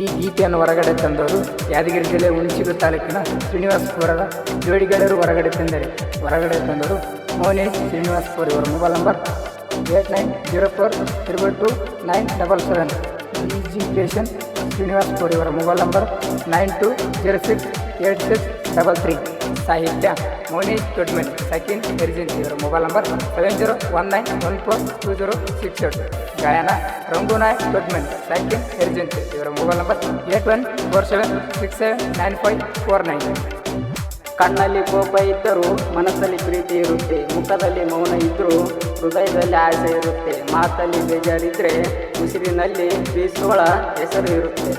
ಈ ಗೀತೆಯನ್ನು ಹೊರಗಡೆ ತಂದವರು ಯಾದಗಿರಿ ಜಿಲ್ಲೆ ಹುಣಸಿಗು ತಾಲೂಕಿನ ಶ್ರೀನಿವಾಸಪುರದ ಜೋಡಿಗಡರು ಹೊರಗಡೆ ತಂದರೆ. ಹೊರಗಡೆ ತಂದವರು ಮೌನೇಶ್ ಶ್ರೀನಿವಾಸಪುರ. ಇವರ mobile number eight nine zero four triple two nine double seven registration Srinivasapura. ಇವರ mobile number nine two zero six eight six double three ಸಾಹಿತ್ಯ ಮೌನಿ ದೊಡ್ಮನಿ ಸಕಿನ್ ಎರ್ಜಿನ್ ಇವರ. Mobile number seven zero one nine one four two zero six eight ಗಾಯನ ರಂಗುನಾಯ್ ದೊಡ್ಮನಿ ಸಕಿನ್ ಎರ್ಜಿನ್ ಇವರ. Mobile number eight one four seven six seven nine five four nine ಕಣ್ಣಲ್ಲಿ ಕೋಪ ಇದ್ದರೂ ಮನಸ್ಸಲ್ಲಿ ಪ್ರೀತಿ ಇರುತ್ತೆ. ಮುಖದಲ್ಲಿ ಮೌನ ಇದ್ದರೂ ಹೃದಯದಲ್ಲಿ ಆಸೆ ಇರುತ್ತೆ. ಮಾತಲ್ಲಿ ಬೇಜಾರಿದ್ರೆ ಉಸಿರಿನಲ್ಲಿ ಬೀಸೋಳ ಹೆಸರು ಇರುತ್ತೆ.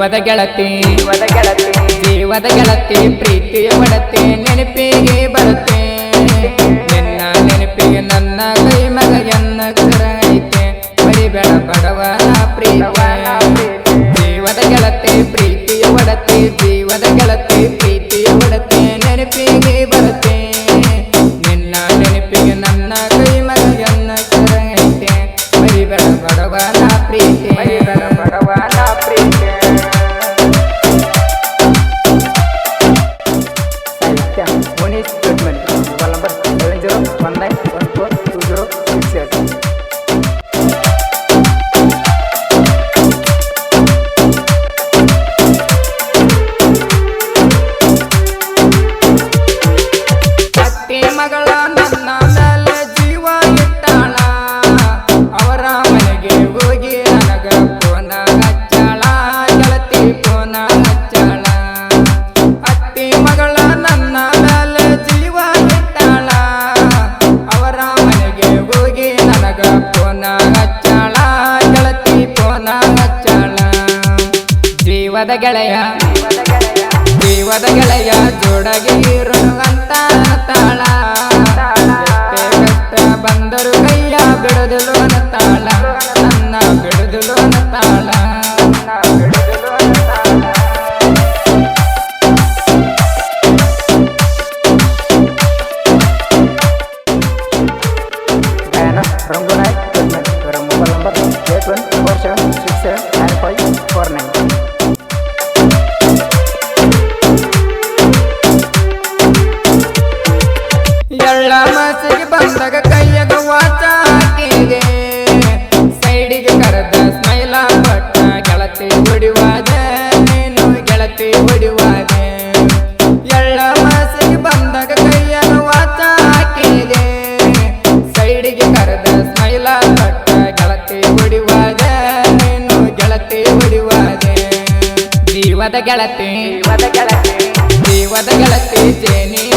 ಜೀವದ ಗೆಳತಿ ಜೀವದ ಗೆಳತಿ ಜೀವದ ಗೆಳತಿ ಪ್ರೀತಿಯ ಒಡತಿ ನೆನಪಿಗೆ ಬರುತ್ತೆ. ನಿನ್ನ ನೆನಪಿಗೆ ನನ್ನ ಕೈ ಮಗನ್ನ ಕರೈತೆ ಕರ ಐತೆ. ಬಡವ ಬಡವನ ಪ್ರೀತಿ. ಜೀವದ ಗೆಳತಿ, ಪ್ರೀತಿಯ ಒಡತಿ ಜೀವದ ಗೆಳತಿ, ಪ್ರೀತಿಯ ಒಡತಿ ನೆನಪಿಗೆ ಬರುತ್ತೆ. ನಿನ್ನ ನೆನಪಿಗೆ ನನ್ನ ಕೈ ಮಗನ್ನ ಕರೈತೆ ಕರ ಬೆಳ ಬಡವ ಪ್ರೀತಿ ಬೆಳ ಬಡವನ ಪ್ರೀತಿ. ಮಗಳ ನನ್ನ ಮೇಲೆ ಜೀವ ಇಟ್ಟಾಳ. ಅವರ ಮನೆಗೆ ಹೋಗಿ ನನಗ ಪೋನ ಹಚ್ಚಾಳ. ಗೆಳತಿ ಪೋನ ಹಚ್ಚಾಳ. ಅತ್ತಿ ಮಗಳ ನನ್ನ ಮೇಲೆ ಜೀವ ಇಟ್ಟಾಳ. ಅವರ ಮನೆಗೆ ಹೋಗಿ ನನಗ ಪೋನ ಹಚ್ಚಾಳ. ಗೆಳತಿ ಪೋನ ಹಚ್ಚಾಳ. ಜೀವದ ಗೆಳೆಯ. ಜೀವದ ಗೆಳೆಯ ಜೋಡಗೆ ಇರುವಂತ ತಾಳ ಕಟ್ಟ ಬಂದರು ಕೈಯ ಬಿಡುದಿಲು ತಾಳ. ನನ್ನ ಬಿಡುದಿಲು ತಾಳ ಬಂದಾಗ ಕೈಯಾಗ ಸೈಡಿಗೆ ಕರೆದ ಸ್ಮೈಲ ಪಟ್ಟ ಗೆಳತಿ ಹೊಡಿವಾದ ನೀನು ಗೆಳತಿ ಹೊಡಿವಾದ ಎಳ್ಳ ಮಸಿಗೆ ಬಂದಾಗ ಕೈಯಾಗ ವಾಚ ಹಾಕಿದೆ ಸೈಡಿಗೆ ಕರೆದ ಸ್ಮೈಲ ಪಟ್ಟ ಗೆಳತಿ ಹೊಡಿವಾದ ನೀನು ಗೆಳತಿ ಹೊಡಿವಾದ ಜೀವದ ಗೆಳತಿ ಜೀವದ ಗೆಳತಿ, ಜೇನಿ.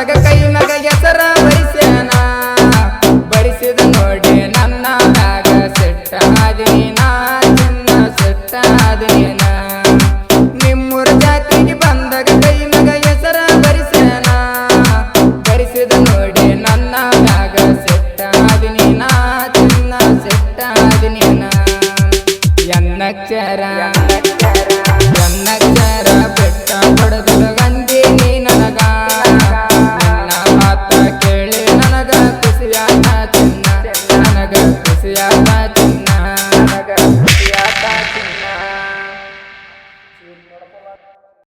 ಬಂದಾಗ ಕೈ ಮಗ ಹೆಸರ ಬರಿಸ್ಯಾನ. ಬರಿಸಿದ ನೋಡಿ ನನ್ನ ಮ್ಯಾಗ ಸೆಟ್ಟ ಆದಿನ ಚಿನ್ನ ಸೆಟ್ಟ ಆದಿನ ನಿಮ್ಮೂರ ಜಾತಿಗೆ ಬಂದಾಗ ಕೈ ಮಗ ಹೆಸರ ಬರಿಸ್ಯಾನ. ಬರಿಸಿದ ನೋಡಿ ನನ್ನ ಮ್ಯಾಗ ಸೆಟ್ಟ ಆದಿನ ಚಿನ್ನ ಸೆಟ್ಟ ಆದಿನ ಎನ್ನಕ್ಷರ.